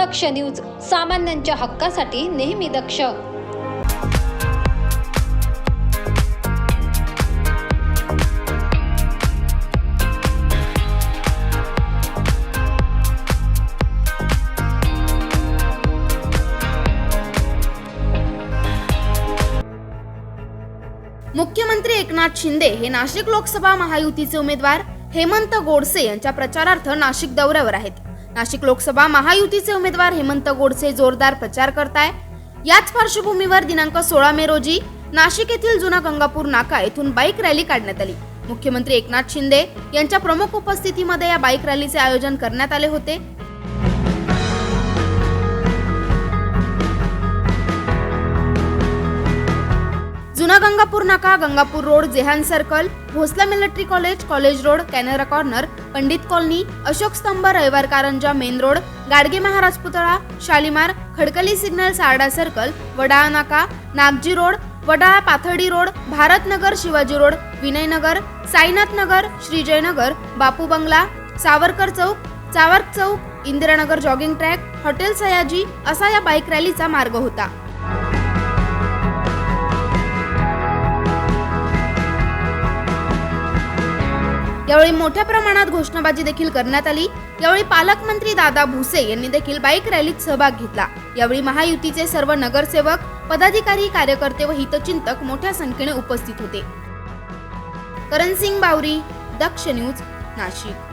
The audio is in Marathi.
दक्ष न्यूज सामान्यांच्या हक्कासाठी नेहमी दक्ष. मुख्यमंत्री एकनाथ शिंदे हे नाशिक लोकसभा महायुतीचे उमेदवार हेमंत गोडसे यांच्या प्रचारार्थ नाशिक दौऱ्यावर आहेत. नाशिक लोकसभा महायुतीचे उमेदवार हेमंत गोडसे जोरदार प्रचार करताय. याच पार्श्वभूमीवर दिनांक सोळा मे रोजी नाशिक येथील जुना गंगापूर नाका येथून बाईक रॅली काढण्यात आली. मुख्यमंत्री एकनाथ शिंदे यांच्या प्रमुख उपस्थितीमध्ये या बाईक रॅलीचे आयोजन करण्यात आले होते. जुना गंगापूर नाका Gangapur road Jehan circle Bhosala military college college road Canara corner Pandit colony Ashok Stambh Raviwar Karanja main road Gadge Maharaj पुतळा शालिमार खडकली सिग्नल सारडा सर्कल वडाळा नाका Nagji road Wadala Pathardi road Bharatnagar Shivaji road Vinaynagar Sainath Nagar Shrijaynagar Bapu बंगला Savarkar Chowk Chavark Chowk Indiranagar jogging track hotel Sayaji असा या बाईक रॅलीचा मार्ग होता. यावेळी मोठ्या प्रमाणात घोषणाबाजी देखील करण्यात आली. यावेळी पालकमंत्री दादा भुसे यांनी देखील बाईक रॅलीत सहभाग घेतला. यावेळी महायुतीचे सर्व नगरसेवक पदाधिकारी कार्यकर्ते व हितचिंतक मोठ्या संख्येने उपस्थित होते. करण सिंग बावरी दक्ष न्यूज नाशिक.